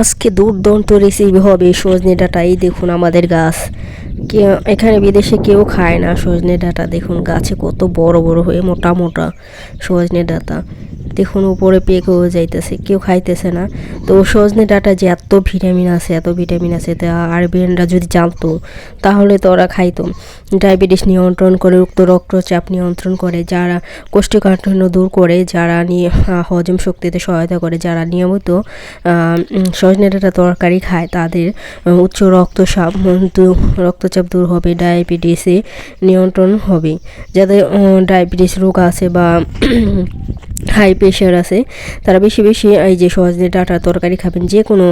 আজকে দুর্দান্ত রেসিপি হবে সজনে ডাঁটা। এই দেখুন আমাদের গাছ। এখানে বিদেশে কেউ খায় না সজনে ডাঁটা। দেখুন গাছে কত বড় বড় হয়ে মোটা মোটা সজনে ডাঁটা। দেখুন উপরে পেক হয়ে যাইতেছে, কেউ খাইতেছে না। তো সজনে ডাঁটা যে এত ভিটামিন আছে, এত ভিটামিন আছে, তা আরবিয়ানরা যদি জানতো, তাহলে তো ওরা খাইতো। ডায়াবেটিস নিয়ন্ত্রণ করে, উক্ত রক্তচাপ নিয়ন্ত্রণ করে, যারা কোষ্ঠকাঠিন্য দূর করে, যারা নিয়ে হজম শক্তিতে সহায়তা করে, যারা নিয়মিত সজনে ডাঁটা তরকারি খায়, তাদের উচ্চ রক্তচাপ রক্তচাপ দূর হবে, ডায়াবেটিসে নিয়ন্ত্রণ হবে। যাদের ডায়াবেটিস রোগ আছে বা হাই প্রেশার আছে তারা বেশি বেশি এই যে সজনে ডাঁটার তরকারি খাবেন যে কোনো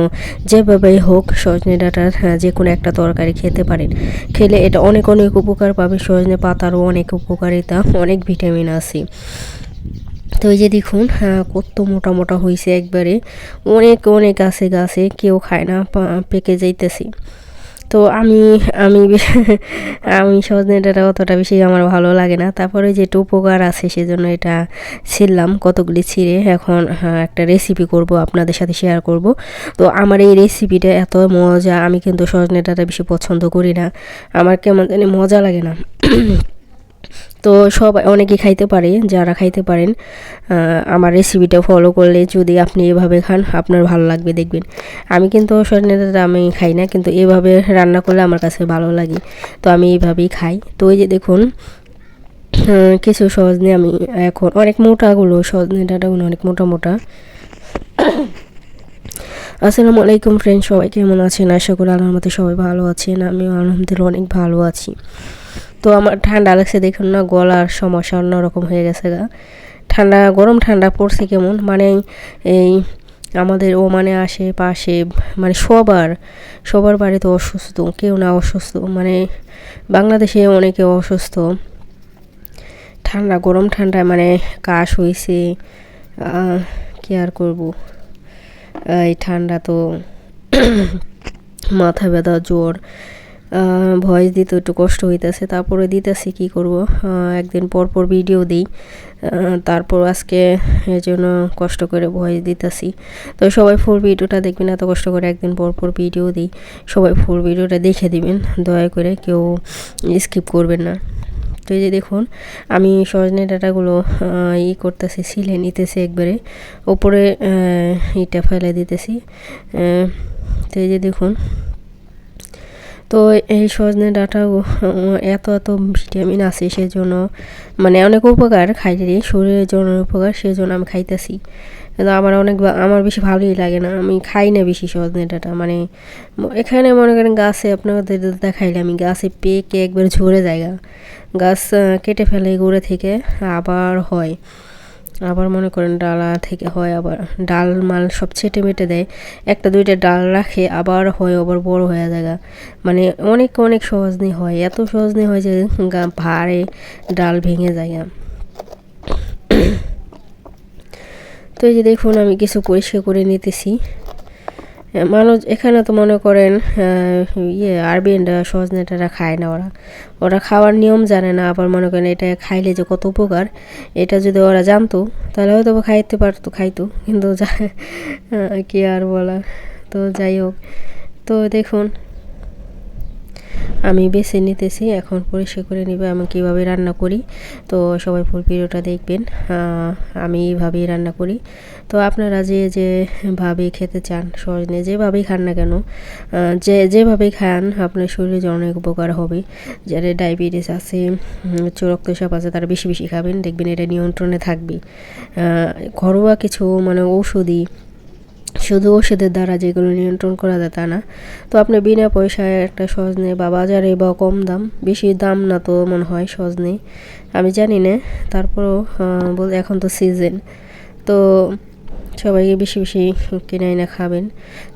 যেভাবেই হোক সজনে ডাঁটার হ্যাঁ, যে কোনো একটা তরকারি খেতে পারেন। খেলে এটা অনেক অনেক উপকার পাবে সজনে পাতারও অনেক উপকারিতা অনেক ভিটামিন আছে। তো এই যে দেখুন হ্যাঁ, কত মোটা মোটা হয়েছে একবারে অনেক অনেক আছে গাছে কেউ খায় না পেকে যাইতেছে। তো আমি আমি আমি সজনে ডাঁটা অতটা বেশি আমার ভালো লাগে না। তারপরে যেটা উপকার আছে সেজন্য এটা ছিললাম কতগুলি ছিঁড়ে। এখন হ্যাঁ, একটা রেসিপি করব আপনাদের সাথে শেয়ার করব। তো আমার এই রেসিপিটা এত মজা আমি কিন্তু সজনে ডাঁটা বেশি পছন্দ করি না। আমার কেমন জানি মজা লাগে না। তো সবাই অনেকেই খাইতে পারে, যারা খাইতে পারেন আমার রেসিপিটা ফলো করলে যদি আপনি এভাবে খান, আপনার ভালো লাগবে, দেখবেন। আমি কিন্তু সজনে ডাঁটা আমি খাই না, কিন্তু এভাবে রান্না করলে আমার কাছে ভালো লাগে। তো আমি এইভাবেই খাই। তো এই যে দেখুন কিছু সজনে আমি এখন, অনেক মোটাগুলো, সজনে ডাঁটাগুলো অনেক মোটা মোটা। আসসালামু আলাইকুম ফ্রেন্ড সবাই কেমন আছেন? আশা করি আল্লাহর মতো সবাই ভালো আছেন, আমিও আলহামদুলিল্লাহ অনেক ভালো আছি। তো আমার ঠান্ডা লাগছে দেখুন না, গলার সমস্যা অন্যরকম হয়ে গেছে গা। ঠান্ডা, গরম ঠান্ডা পড়ছে কেমন? মানে এই আমাদের ও মানে আশেপাশে মানে সবার সবার বাড়িতে অসুস্থ, কেউ না অসুস্থ মানে বাংলাদেশে অনেকে অসুস্থ। ঠান্ডা, গরম ঠান্ডায় মানে কাশ হয়েছে কি আর করব? এই ঠান্ডা তো মাথা ব্যথা, জ্বর ভয়েস দিতে একটু কষ্ট হইতেছে, তারপরে দিতেছি কি করব? একদিন পর পর ভিডিও দিই তারপর আজকে এর জন্য কষ্ট করে ভয়েস দিতেছি। তো সবাই ফুল ভিডিওটা দেখবেন, এত কষ্ট করে একদিন পর পর ভিডিও দিই। সবাই ফুল ভিডিওটা দেখে দিবেন, দয়া করে কেউ স্কিপ করবেন না। তো এই যে দেখুন, আমি সজনে ডাটাগুলো ই করতেছি সিলে নিতেছি একবারে, ওপরে ইটা ফেলে দিতেছি তো এই যে দেখুন তো এই সজনে ডাঁটা এত এত ভিটামিন আছে সেজন্য মানে অনেক উপকার খাইতে শরীরের জন্য উপকার সেজন্য আমি খাইতেছি। কিন্তু আমার অনেক আমার বেশি ভালোই লাগে না, আমি খাই না বেশি সজনে ডাঁটা মানে এখানে মনে করেন গাছে আপনাদের দেখাইলে আমি, গাছে পেকে একবার ঝরে জায়গা, গাছ কেটে ফেলে গোড়ে থেকে আবার হয়। আবার মনে করেন ডালা থেকে হয় আবার ডাল মাল সব ছেটে মেটে দেয়। একটা দুইটা ডাল রাখে, আবার হয়, আবার বড় হয়ে যায় মানে অনেক অনেক সহজ নিয়ে হয়। এত সহজ নিয়ে হয় যে গা ভারে ডাল ভেঙে যায় তো এই যে দেখুন, আমি কিছু পরিষ্কার করে নিতেছি। মানুষ এখানে তো মনে করেন ইয়ে আরবিয়ানরা সজনেটারা খায় না ওরা। ওরা খাওয়ার নিয়ম জানে না, আবার মনে করেন এটা খাইলে যে কত উপকার, এটা যদি ওরা জানতো, তাহলে হয়তো খাইতে পারতো, খাইতো। কিন্তু কি আর বলা তো যাই হোক। তো দেখুন আমি বেছে নিতেছি, এখন পরিষ্কার করে নিবে আমি কীভাবে রান্না করি। তো সবাই ফুল ভিডিওটা দেখবেন। আমি এইভাবেই রান্না করি। তো আপনারা যে যেভাবে খেতে চান সজনে যেভাবেই খান না কেন যে যেভাবেই খান, আপনার শরীরে অনেক উপকার হবে। যারা ডায়াবেটিস আছে রক্তচাপ আছে, তারা বেশি বেশি খাবেন। দেখবেন এটা নিয়ন্ত্রণে থাকবে। ঘরোয়া কিছু মানে ঔষধি শুধু ওষুধের দ্বারা যেগুলো নিয়ন্ত্রণ করা যায় তা না। তো আপনি বিনা পয়সায় একটা সজনে বা বাজারে বা কম দাম, বেশি দাম না তো মনে হয় সজনে। আমি জানি না, তারপরও বল, এখন তো সিজন তো সবাইকে বেশি বেশি কিনে এনে খাবেন।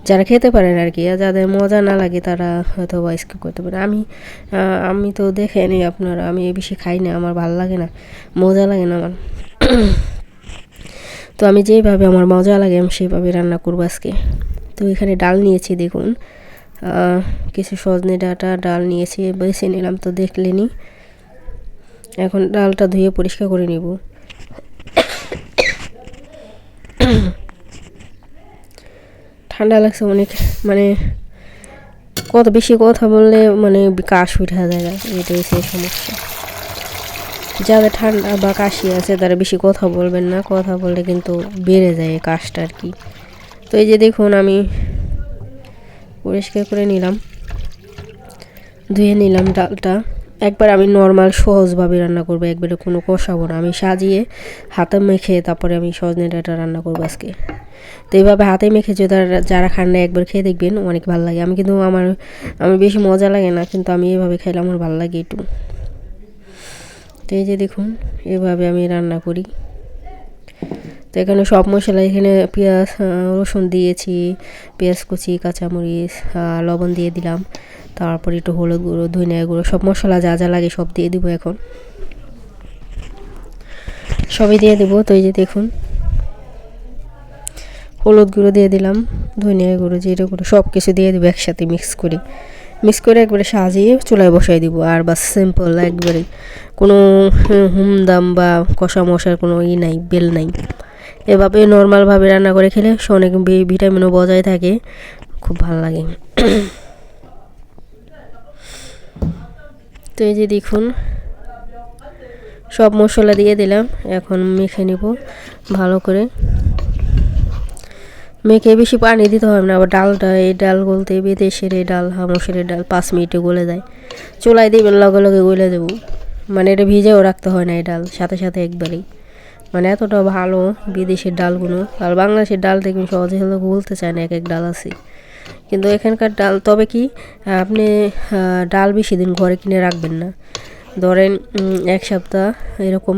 যারা খেতে পারেন আর কি, আর যাদের মজা না লাগে তারা হয়তো বা স্কিপ করতে পারে আমি আমি তো দেখে নিই আপনারা, আমি বেশি খাই না, আমার ভালো লাগে না, মজা লাগে না আমার। তো আমি যেভাবে আমার মজা লাগে, আমি সেভাবে রান্না করব আজকে। তো এখানে ডাল নিয়েছি, দেখুন। কিছু সজনে ডাঁটা ডাল নিয়েছি, বেছে নিলাম তো দেখলেনি। এখন ডালটা ধুয়ে পরিষ্কার করে নিব। ঠান্ডা লাগছে অনেক মানে কত বেশি কথা বললে মানে কাশ উঠা যায় না এটাই সেই সমস্যা। যাদের ঠান্ডা বা কাশি আছে, তারা বেশি কথা বলবেন না। কথা বললে কিন্তু বেড়ে যায় কাশটা আর কি। তো এই যে দেখুন, আমি পরিষ্কার করে নিলাম। ধুয়ে নিলাম ডালটা। একবার আমি নর্মাল সহজভাবে রান্না করব, একবারে কোনো কষাবো না। আমি সাজিয়ে হাতে মেখে তারপরে আমি সজনে ডাঁটা রান্না করব আজকে। তো এইভাবে হাতে মেখে যদি যারা খান না একবার খেয়ে দেখবেন, অনেক ভালো লাগে। আমি কিন্তু আমার আমার বেশি মজা লাগে না, কিন্তু আমি এভাবে খাইলে আমার ভালো লাগে একটু। তো এই যে দেখুন, এভাবে আমি রান্না করি। তো এখানে সব মশলা এখানে পেঁয়াজ রসুন দিয়েছি, পেঁয়াজ কুচি, কাঁচামরিচ লবণ দিয়ে দিলাম। তারপর একটু হলুদ গুঁড়ো, ধনিয়া গুঁড়ো, সব মশলা যা যা লাগে সব দিয়ে দিব এখন। সবই দিয়ে দেবো। তো এই যে দেখুন, হলুদ গুঁড়ো দিয়ে দিলাম, ধনিয়া গুঁড়ো, জিরে গুঁড়ো সব কিছু দিয়ে দেবো একসাথে মিক্স করে। মিক্স করে একবারে সাজিয়ে চুলায় বসাই দিব। আর বাস সিম্পল একবারে কোনো হুম, হুমদাম বা কষা মশার কোনো ই নাই বেল নাই। এভাবে নর্মালভাবে রান্না করে খেলে অনেক ভিটামিনও বজায় থাকে। খুব ভালো লাগে। তো এই যে দেখুন সব মশলা দিয়ে দিলাম। এখন মেখে নিব ভালো করে। মেখে বেশি পানি দিতে হবে না, আবার ডালটা এই ডাল গলতে বিদেশের এই ডাল হামসের ডাল, পাঁচ মিনিটে গলে যায়। চুলায় দিবেন, লগে লগে গলে দেবো মানে এটা ভিজেও রাখতে হয় না এই ডাল, সাথে সাথে একবারেই। মানে এতটা ভালো বিদেশের ডালগুলো। আর বাংলাদেশের ডাল দেখবেন সহজে হলে গলতে চায় না এক এক ডাল আছে। কিন্তু এখানকার ডাল, তবে কি, আপনি ডাল বেশি দিন ঘরে কিনে রাখবেন না। ধরেন এক সপ্তাহ এরকম,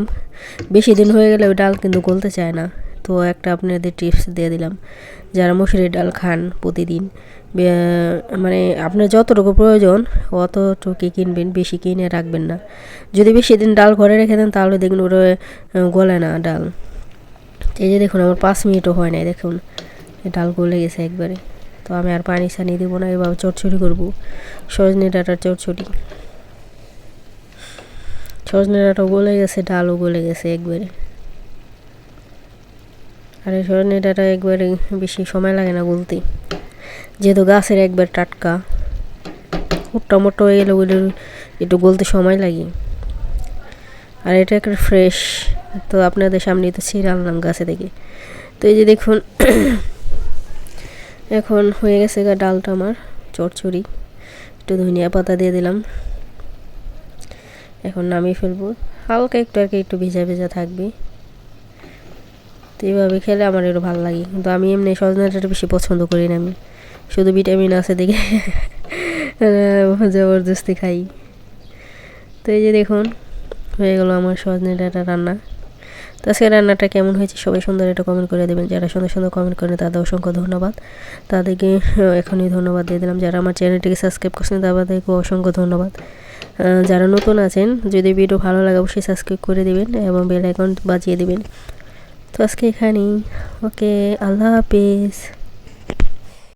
বেশি দিন হয়ে গেলে ওই ডাল কিন্তু গলতে চায় না। তো একটা আপনাদের টিপস দিয়ে দিলাম। যারা মুসুরির ডাল খান প্রতিদিন মানে আপনার যতটুকু প্রয়োজন, অতটুকু কিনবেন, বেশি কিনে রাখবেন না। যদি বেশি দিন ডাল ঘরে রেখে দেন, তাহলে দেখুন ওটা গলে না ডাল। এই যে দেখুন, আমার পাঁচ মিনিটও হয় নাই, দেখুন। ডাল গলে গেছে একবারে। তো আমি আর পানি সানি দেবো না, এভাবে চটচড়ি করব। সজনে ডাটার চটচড়ি সজনে ডাঁটাও গলে গেছে, ডালও গলে গেছে একবারে। আর এই সজনে ডাঁটা একবারে বেশি সময় লাগে না গলতে যেহেতু গাছের একবার টাটকা মোটা মোটা হয়ে গেলে ওগুলো একটু গলতে সময় লাগে। আর এটা একটা ফ্রেশ তো আপনাদের সামনে তো ছিঁড়ে আনলাম গাছে থেকে। তো এই যে দেখুন, এখন হয়ে গেছে গা ডালটা আমার চড়চড়ি একটু ধনিয়া পাতা দিয়ে দিলাম। এখন নামিয়ে ফেলব। হালকা একটু আর কি, একটু ভেজা ভেজা থাকবে। তো এইভাবে খেলে আমার একটু ভালো লাগে। কিন্তু আমি এমনি সজনাটা বেশি পছন্দ করি না আমি। শুধু ভিটামিন আছে দেখে। জবরদস্তি খাই। তো এই যে দেখুন, হয়ে গেল আমার সজনে রান্না। তো আজকে রান্নাটা কেমন হয়েছে সবাই সুন্দর একটা কমেন্ট করে দেবেন। যারা সুন্দর সুন্দর কমেন্ট করেন, তাদের অসংখ্য ধন্যবাদ। তাদেরকে এখনই ধন্যবাদ দিয়ে দিলাম। যারা আমার চ্যানেলটিকে সাবস্ক্রাইব করছেন তাদেরকে অসংখ্য ধন্যবাদ। যারা নতুন আছেন, যদি ভিডিও ভালো লাগে, অবশ্যই সাবস্ক্রাইব করে দিবেন এবং বেল আইকন বাজিয়ে দিবেন। তো আজকে এখানেই। ওকে আল্লাহ হাফিজ।